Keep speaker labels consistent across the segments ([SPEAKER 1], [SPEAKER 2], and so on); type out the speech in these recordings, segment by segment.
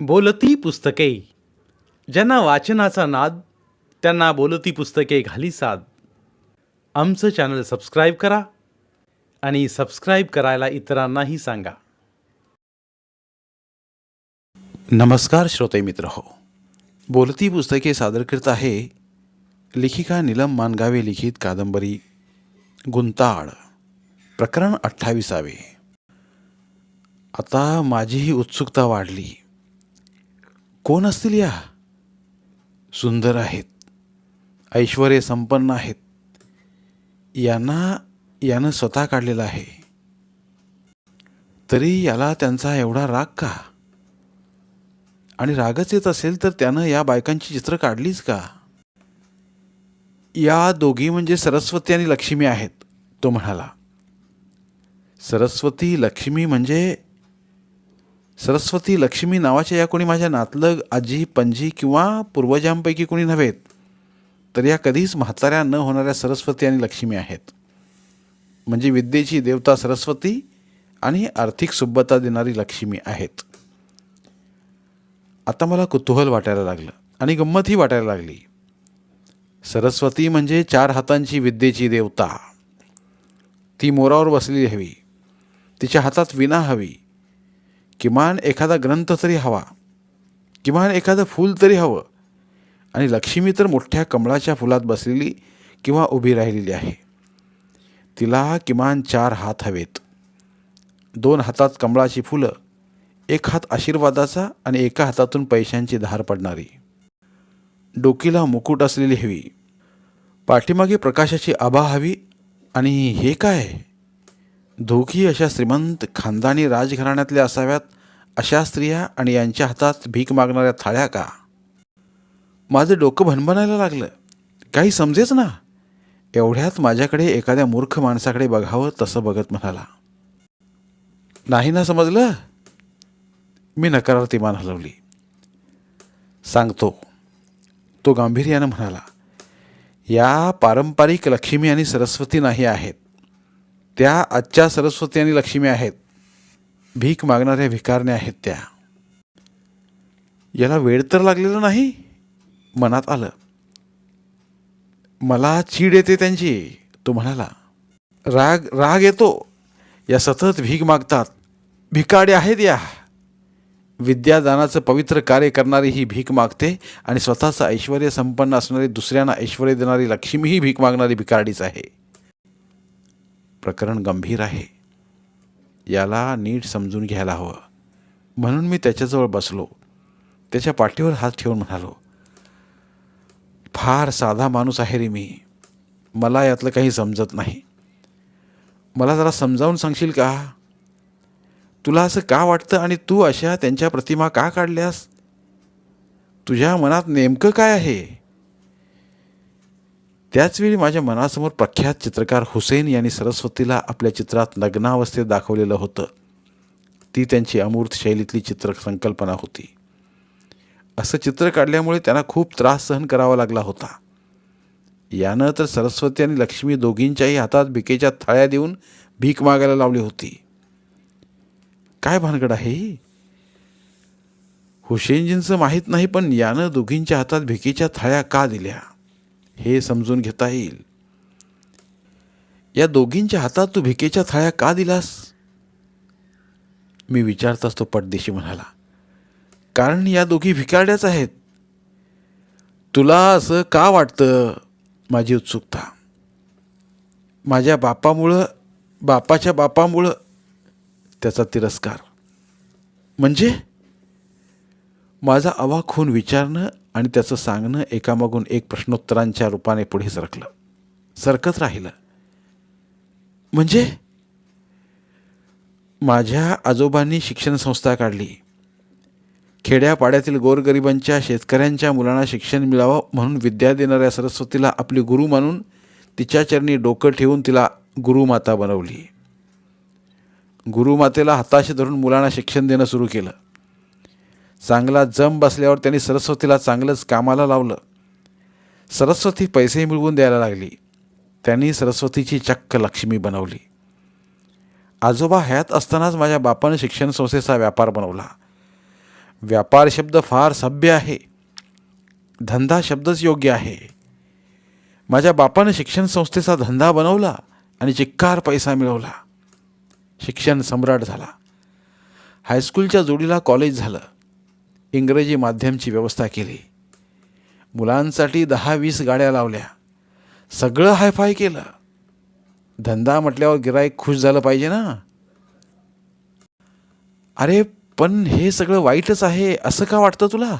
[SPEAKER 1] बोलती पुस्तके. ज्यांना वाचनाचा नाद त्यांना बोलती पुस्तके घाली साद. आमचं चॅनल सबस्क्राईब करा आणि सबस्क्राईब करायला इतरांनाही सांगा. नमस्कार श्रोते मित्र हो. बोलती पुस्तके सादर करत आहे लेखिका निलम मानगावे लिखित कादंबरी गुंताळ प्रकरण अठ्ठावीसावे. आता माझीही उत्सुकता वाढली. कोण असतील या? सुंदर आहेत. ऐश्वर्य संपन्न आहेत. यांना यानं स्वतः काढलेलं आहे. तरी याला त्यांचा एवढा राग का? आणि रागच येत असेल तर त्यानं या बायकांची चित्र काढलीच का? या दोघी म्हणजे सरस्वती आणि लक्ष्मी आहेत तो म्हणाला. सरस्वती लक्ष्मी म्हणजे सरस्वती लक्ष्मी नावाच्या या कोणी माझ्या नातलग आजी पणजी किंवा पूर्वजांपैकी कोणी नव्हेत तर या कधीच म्हाताऱ्या न होणाऱ्या सरस्वती आणि लक्ष्मी आहेत. म्हणजे विद्येची देवता सरस्वती आणि आर्थिक सुबत्ता देणारी लक्ष्मी आहेत. आता मला कुतूहल वाटायला लागलं आणि गंमतही वाटायला लागली. सरस्वती म्हणजे चार हातांची विद्येची देवता. ती मोरावर बसलेली हवी. तिच्या हातात विना हवी. किमान एखादा ग्रंथ तरी हवा किमान एखादं फूल तरी हवं. आणि लक्ष्मी तर मोठ्या कमळाच्या फुलात बसलेली किंवा उभी राहिलेली आहे. तिला किमान चार हात हवेत. दोन हातात कमळाची फुलं एक हात आशीर्वादाचा आणि एका हातातून पैशांची धार पडणारी. डोकीला मुकुट असलेली हवी. पाठीमागे प्रकाशाची आभा हवी आणि हे काय? दोघी अशा श्रीमंत खानदानी राजघराण्यातल्या असाव्यात अशा स्त्रिया आणि यांच्या हातात भीक मागणाऱ्या थाळ्या का? माझं डोकं भनभनायला लागलं. काही समजेच ना. एवढ्यात माझ्याकडे एखाद्या मूर्ख माणसाकडे बघावं तसं बघत म्हणाला. नाही ना समजलं? मी नकारार्थी मान हलवली. सांगतो. तो गांभीर्यानं म्हणाला या पारंपरिक लक्ष्मी आणि सरस्वती नाही आहेत. त्या आजच्या सरस्वती आणि लक्ष्मी आहेत. भीक मागणाऱ्या भिकारण्या आहेत त्या. याला वेळ तर लागलेला नाही मनात आलं. मला चीड येते त्यांची तो म्हणाला. राग राग येतो. या सतत भीक मागतात. भिकाडे आहेत या. विद्यादानाचं पवित्र कार्य करणारी ही भीक मागते आणि स्वतःचं ऐश्वर संपन्न असणारी दुसऱ्यांना ऐश्वर देणारी लक्ष्मी ही भीक मागणारी भिकारडीच आहे. प्रकरण गंभीर आहे. याला नीट समजून घ्यायला हवं. म्हणून मी त्याच्याजवळ बसलो. त्याच्या पाठीवर हात ठेवून म्हणालो फार साधा माणूस आहे रे मी. मला यातलं काही समजत नाही. मला जरा समजावून सांगशील का? तुला असं का वाटतं आणि तू अशा त्यांच्या प्रतिमा का काढल्यास? तुझ्या मनात नेमकं काय आहे? त्याचवेळी माझ्या मनासमोर प्रख्यात चित्रकार हुसेन यांनी सरस्वतीला आपल्या चित्रात नग्नावस्थेत दाखवलेलं होतं. ती त्यांची अमूर्त शैलीतली चित्र संकल्पना होती. असं चित्र काढल्यामुळे त्यांना खूप त्रास सहन करावा लागला होता. यानं तर सरस्वती आणि लक्ष्मी दोघींच्याही हातात भिकेच्या थाळ्या देऊन भीक मागायला लावली होती. काय भानगड आहे हुसेनजींचं माहीत नाही पण यानं दोघींच्या हातात भिकेच्या थाळ्या का दिल्या? हे समजून घेता येईल. या दोघींच्या हातात तू भिकेच्या थाळ्या का दिलास? मी विचारताच तो पटदेशी म्हणाला. कारण या दोघी भिकारड्याच आहेत. तुला असं का वाटतं? माझी उत्सुकता. माझ्या बापामुळं बापाच्या बापामुळं त्याचा तिरस्कार. म्हणजे? माझा अवाक होऊन विचारणं आणि त्याचं सांगणं एकामागून एक प्रश्नोत्तरांच्या रूपाने पुढे सरकलं. सरकत राहिलं. म्हणजे? माझ्या आजोबांनी शिक्षण संस्था काढली. खेड्यापाड्यातील गोरगरिबांच्या शेतकऱ्यांच्या मुलांना शिक्षण मिळावं म्हणून विद्या देणाऱ्या सरस्वतीला आपली गुरु मानून तिच्या चरणी डोकं ठेवून तिला गुरुमाता बनवली. गुरुमातेला हाताशी धरून मुलांना शिक्षण देणं सुरू केलं. चांगला जम बसल्यावर त्यांनी सरस्वतीला चांगलंच कामाला लावलं. सरस्वती पैसे मिळवून द्यायला लागली. त्यांनी सरस्वतीची चक्क लक्ष्मी बनवली. आजोबा हयात असतानाच माझ्या बापानं शिक्षण संस्थेचा व्यापार बनवला. व्यापार शब्द फार सभ्य आहे. धंदा शब्दच योग्य आहे. माझ्या बापानं शिक्षण संस्थेचा धंदा बनवला आणि चिक्कार पैसा मिळवला. शिक्षण सम्राट झाला. हायस्कूलच्या जोडीला कॉलेज झालं. इंग्रजी माध्यमची व्यवस्था केली. मुलांसाठी दहा वीस गाड्या लावल्या. सगळं हायफाय केलं. धंदा म्हटल्यावर गिराईक खुश झालं पाहिजे ना? अरे पण हे सगळं वाईटच आहे असं का वाटतं तुला?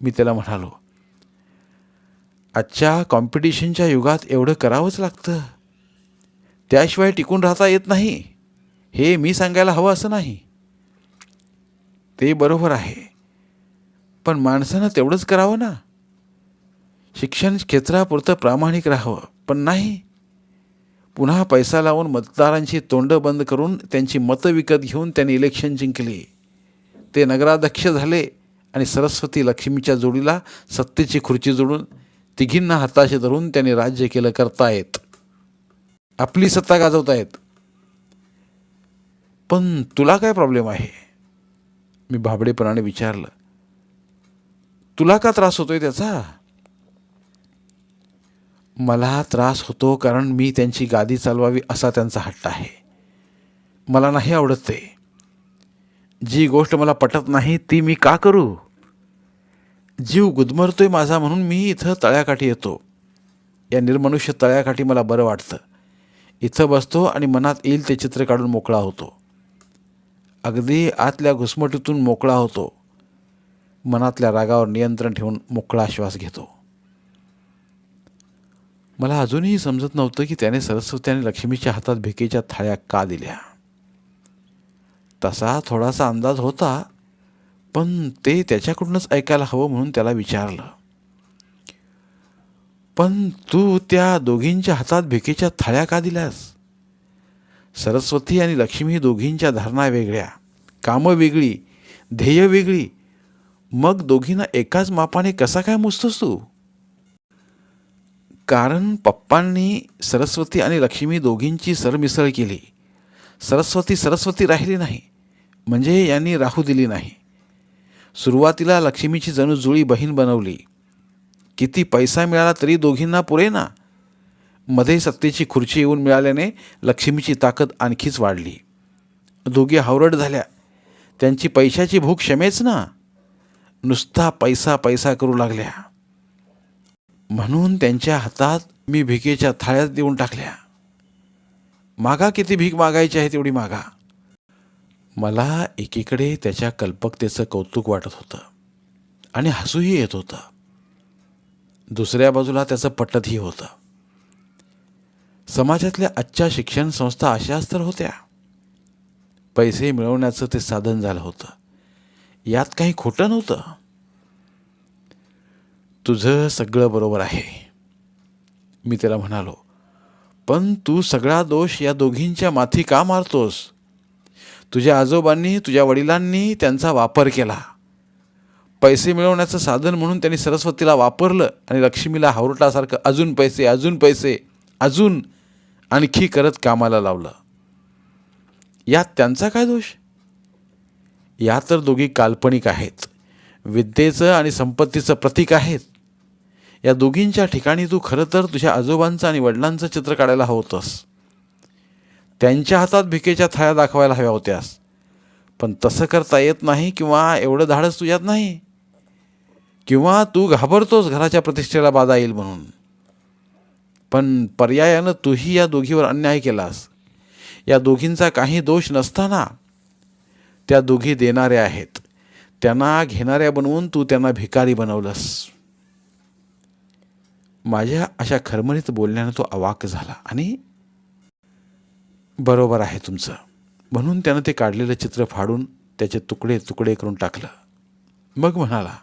[SPEAKER 1] मी त्याला म्हणालो. आजच्या कॉम्पिटिशनच्या युगात एवढं करावंच लागतं. त्याशिवाय टिकून राहता येत नाही. हे मी सांगायला हवं असं नाही. ते बरोबर आहे. पण माणसानं तेवढंच करावं ना. शिक्षण क्षेत्रापुरतं प्रामाणिक राहावं पण नाही. पुन्हा पैसा लावून मतदारांची तोंडं बंद करून त्यांची मतं विकत घेऊन त्यांनी इलेक्शन जिंकली. ते नगराध्यक्ष झाले आणि सरस्वती लक्ष्मीच्या जोडीला सत्तेची खुर्ची जोडून तिघींना हाताशी धरून त्यांनी राज्य केलं करतायत. आपली सत्ता गाजवतायत. पण तुला काय प्रॉब्लेम आहे? मी भाबडेपणाने विचारलं. तुला का त्रास होतोय त्याचा? मला त्रास होतो कारण मी त्यांची गादी चालवावी असा त्यांचा हट्ट आहे. मला नाही आवडत ते. जी गोष्ट मला पटत नाही ती मी का करू? जीव गुदमरतोय माझा म्हणून मी इथं तळ्याकाठी येतो. या निर्मनुष्य तळ्याकाठी मला बरं वाटतं. इथं बसतो आणि मनात येईल ते चित्र काढून मोकळा होतो. अगदी आतल्या घुसमटीतून मोकळा होतो. मनातल्या रागावर नियंत्रण ठेवून मोकळा श्वास घेतो. मला अजूनही समजत नव्हतं की त्याने सरस्वतीने लक्ष्मीच्या हातात भिकेच्या थाळ्या का दिल्या. तसा थोडासा अंदाज होता पण ते त्याच्याकडूनच ऐकायला हवं म्हणून त्याला विचारलं. पण तू त्या दोघींच्या हातात भिकेच्या थाळ्या का दिल्यास? सरस्वती आणि लक्ष्मी दोघींच्या धारणा वेगळ्या. कामं वेगळी ध्येय वेगळी मग दोघींना एकाच मापाने कसा काय मोजतोस तू? कारण पप्पांनी सरस्वती आणि लक्ष्मी दोघींची सरमिसळ केली. सरस्वती सरस्वती राहिली नाही म्हणजे यांनी राहू दिली नाही. सुरुवातीला लक्ष्मीची जणू जुळी बहीण बनवली. किती पैसा मिळाला तरी दोघींना पुरे ना. मध्ये सत्तेची खुर्ची येऊन मिळाल्याने लक्ष्मीची ताकद आणखीच वाढली. दोघी हावरट झाल्या. त्यांची पैशाची भूक क्षमेच ना. नुसता पैसा पैसा करू लागल्या. म्हणून त्यांच्या हातात मी भिकेच्या थाळ्यात देऊन टाकल्या. मागा किती भीक मागायची आहे तेवढी मागा. मला एकीकडे त्याच्या कल्पकतेचं कौतुक वाटत होतं आणि हसूही येत होतं. दुसऱ्या बाजूला त्याचं पटतही होतं. समाजातल्या आजच्या शिक्षण संस्था अशाच तर होत्या. पैसे मिळवण्याचं ते साधन झालं होतं. यात काही खोटं नव्हतं. तुझं सगळं बरोबर आहे. मी त्याला म्हणालो पण तू सगळा दोष या दोघींच्या माथी का मारतोस? तुझ्या आजोबांनी तुझ्या वडिलांनी त्यांचा वापर केला. पैसे मिळवण्याचं साधन म्हणून त्यांनी सरस्वतीला वापरलं आणि लक्ष्मीला हावरटासारखं अजून पैसे अजून पैसे अजून आणखी करत कामाला लावलं. यात त्यांचा काय दोष? या तर दोघी काल्पनिक आहेत. विद्येचं आणि संपत्तीचं प्रतीक आहेत. या दोघींच्या ठिकाणी तू खरं तर तुझ्या आजोबांचं आणि वडिलांचं चित्र काढायला हवं होतंस. त्यांच्या हातात भिकेच्या थाळ्या दाखवायला हव्या होत्यास. पण तसं करता येत नाही किंवा एवढं धाडस तुझ्यात नाही. किंवा तू घाबरतोस घराच्या प्रतिष्ठेला बाधा येईल म्हणून. पण पर्यायानं तूही या दोघीवर अन्याय केलास. या दोघींचा काही दोष नसताना त्या दोघी देणाऱ्या आहेत. त्यांना घेणाऱ्या बनवून तू त्यांना भिकारी बनवलंस. माझ्या अशा खरमरीत बोलण्यानं तो अवाक झाला आणि बरोबर आहे तुमचं. म्हणून त्यानं ते काढलेलं चित्र फाडून त्याचे तुकडे तुकडे करून टाकलं. मग म्हणाला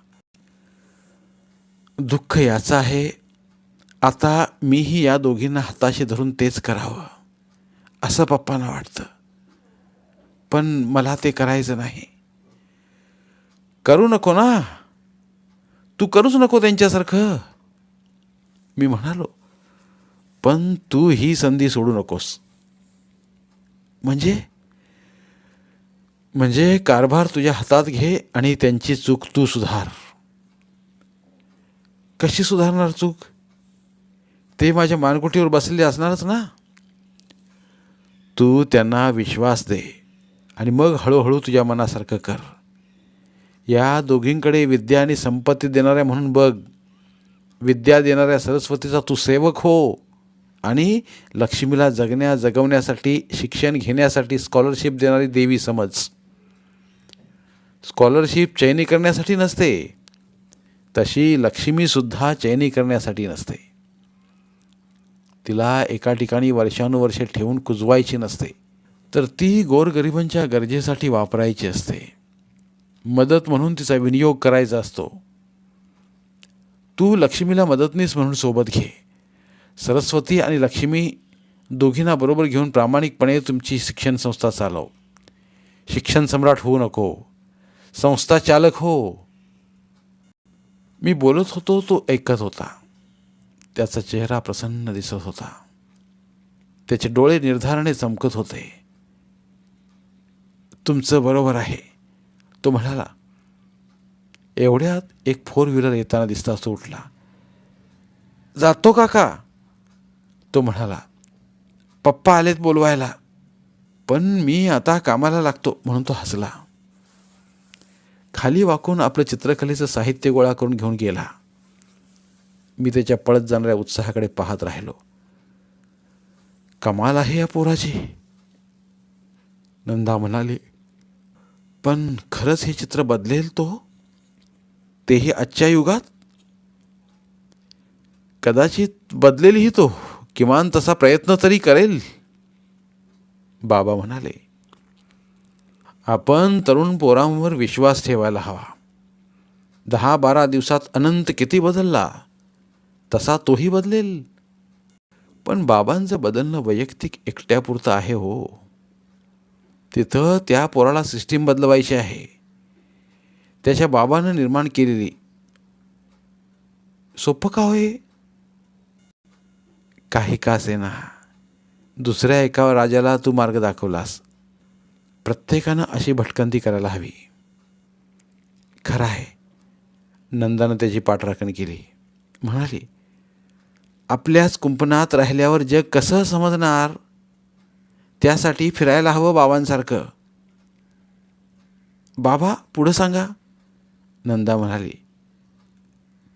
[SPEAKER 1] दुःख याचं आहे. आता मीही या दोघींना हाताशी धरून तेच करावं. असं पप्पांना वाटतं. पण मला ते करायचं नाही. करू नको ना. तू करूच नको त्यांच्यासारखं. मी म्हणालो पण तू ही संधी सोडू नकोस. म्हणजे? म्हणजे कारभार तुझ्या हातात घे आणि त्यांची चूक तू सुधार. कशी सुधारणार चूक? ते माझ्या मानकुटीवर बसलेले असणारच ना. तू त्यांना विश्वास दे. आणि मग हळूहळू तुझ्या मनासारखं कर. या दोघींकडे विद्या आणि संपत्ती देणाऱ्या म्हणून बघ. विद्या देणाऱ्या सरस्वतीचा तू सेवक हो. आणि लक्ष्मीला जगण्या जगवण्यासाठी शिक्षण घेण्यासाठी स्कॉलरशिप देणारी देवी समज. स्कॉलरशिप चयनी करण्यासाठी नसते. तशी लक्ष्मीसुद्धा चयनी करण्यासाठी नसते. तिला एका ठिकाणी वर्षानुवर्षे ठेवून कुजवायची नसते. तर ती गोरगरिबांच्या गरजेसाठी वापरायची असते. मदत म्हणून तिचा विनियोग करायचा असतो. तू लक्ष्मीला मदतनीस म्हणून सोबत घे. सरस्वती आणि लक्ष्मी दोघींना बरोबर घेऊन प्रामाणिकपणे तुमची शिक्षण संस्था चालव. शिक्षण सम्राट होऊ नको. संस्था चालक हो. मी बोलत होतो तो ऐकत होता. त्याचा चेहरा प्रसन्न दिसत होता. त्याचे डोळे निर्धाराने चमकत होते. तुमचं बरोबर आहे. तो म्हणाला एवढ्यात एक फोर व्हीलर येताना दिसता तो उठला. जातो काका. तो म्हणाला पप्पा आलेत बोलवायला पण मी आता कामाला लागतो म्हणून तो हसला. खाली वाकून आपलं चित्रकलेचं साहित्य गोळा करून घेऊन गेला. मी त्याच्या पळत जाणाऱ्या उत्साहाकडे पाहत राहिलो. कमाल आहे या पोराची. नंदा म्हणाली पण खरंच हे चित्र बदलेल तो? तेही आजच्या युगात? कदाचित बदलेलही तो किमान तसा प्रयत्न तरी करेल. बाबा म्हणाले आपण तरुण पोरांवर विश्वास ठेवायला हवा. दहा बारा दिवसात अनंत किती बदलला तसा तोही बदलेल. पण बाबांचं बदलणं वैयक्तिक एकट्यापुरतं आहे हो. तिथं त्या पोराला सिस्टीम बदलवायची आहे. त्याच्या बाबानं निर्माण केलेली. सोपं का होय काही का ना दुसऱ्या एका राजाला तू मार्ग दाखवलास. प्रत्येकानं अशी भटकंती करायला हवी. खरं आहे. नंदानं त्याची पाठराखण केली. म्हणाली आपल्याच कुंपणात राहिल्यावर जग कसं समजणार? त्यासाठी फिरायला हवं बाबांसारखं. बाबा पुढं सांगा. नंदा म्हणाली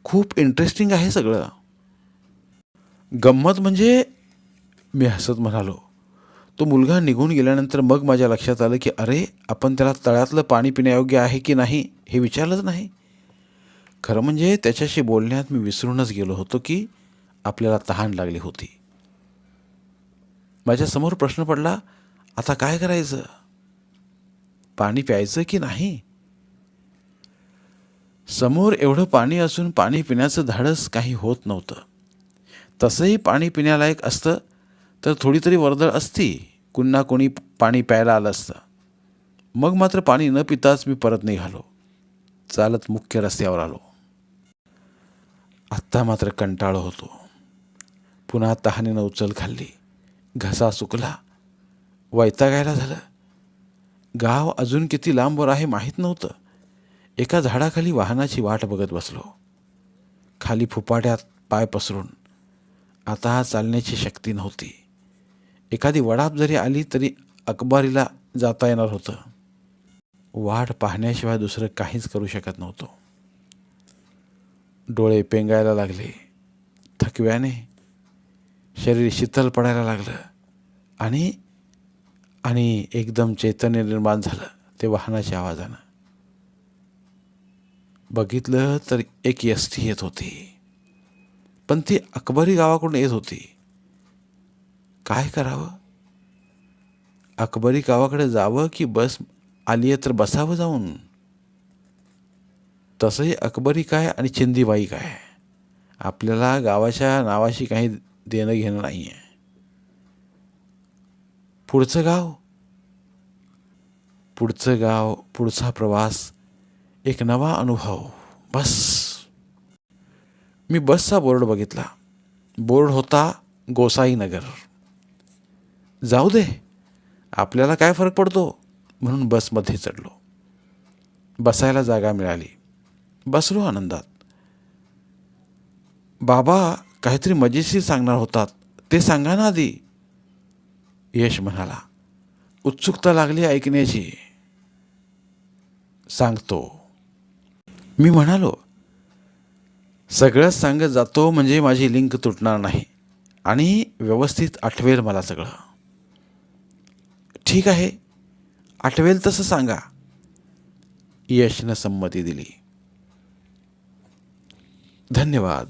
[SPEAKER 1] खूप इंटरेस्टिंग आहे सगळं. गंमत म्हणजे मी हसत म्हणालो. तो मुलगा निघून गेल्यानंतर मग माझ्या लक्षात आलं की अरे आपण त्याला तळ्यातलं पाणी पिण्यायोग्य आहे की नाही हे विचारलंच नाही. खरं म्हणजे त्याच्याशी बोलण्यात मी विसरूनच गेलो होतो की आपल्याला तहान लागली होती. माझ्यासमोर प्रश्न पडला आता काय करायचं? पाणी प्यायचं की नाही? समोर एवढं पाणी असून पाणी पिण्याचं धाडस काही होत नव्हतं. तसंही पाणी पिण्यालायक असतं तर थोडी तरी वर्दळ असती कुणा कोणी पाणी प्यायला आलं असतं. मग मात्र पाणी न पिताच मी परत निघालो. चालत मुख्य रस्त्यावर आलो. आत्ता मात्र कंटाळो होतो. पुन्हा तहानेनं उचल खाल्ली. घसा सुकला. वैतागायला झालं. गाव अजून किती लांबवर आहे माहीत नव्हतं. एका झाडाखाली वाहनाची वाट बघत बसलो. खाली फुपाट्यात पाय पसरून. आता चालण्याची शक्ती नव्हती. एखादी वडाप जरी आली तरी अकबारीला जाता येणार होतं. वाट पाहण्याशिवाय दुसरं काहीच करू शकत नव्हतो. डोळे पेंगायला लागले. थकव्याने शरीर शीतल पडायला लागलं. आणि आणि एकदम चैतन्य निर्माण झालं. ते वाहनाच्या आवाजानं बघितलं तर एक यस्ती येत होती. पण ती अकबरी गावाकडून येत होती. काय करावं? अकबरी गावाकडे जावं की बस आली आहे तर बसावं जाऊन? तसंही अकबरी काय आणि चिंदीबाई काय? आपल्याला गावाच्या नावाशी काही देणं घेणं नाही आहे. पुढचं गाव? पुढचं गाव पुढचा प्रवास एक नवा अनुभव. बस. मी बसचा बोर्ड बघितला. बोर्ड होता गोसाईनगर. जाऊ दे आपल्याला काय फरक पडतो? म्हणून बसमध्ये चढलो. बसायला जागा मिळाली. बसलो आनंदात. बाबा काहीतरी मजेशीर सांगणार होतात. ते सांगा ना आधी. यश म्हणाला उत्सुकता लागली ऐकण्याची. सांगतो. मी म्हणालो सगळंच सांगत जातो म्हणजे माझी लिंक तुटणार नाही. आणि व्यवस्थित आठवेल मला सगळं. ठीक आहे आठवेल तसं सांगा. यशनं संमती दिली. धन्यवाद.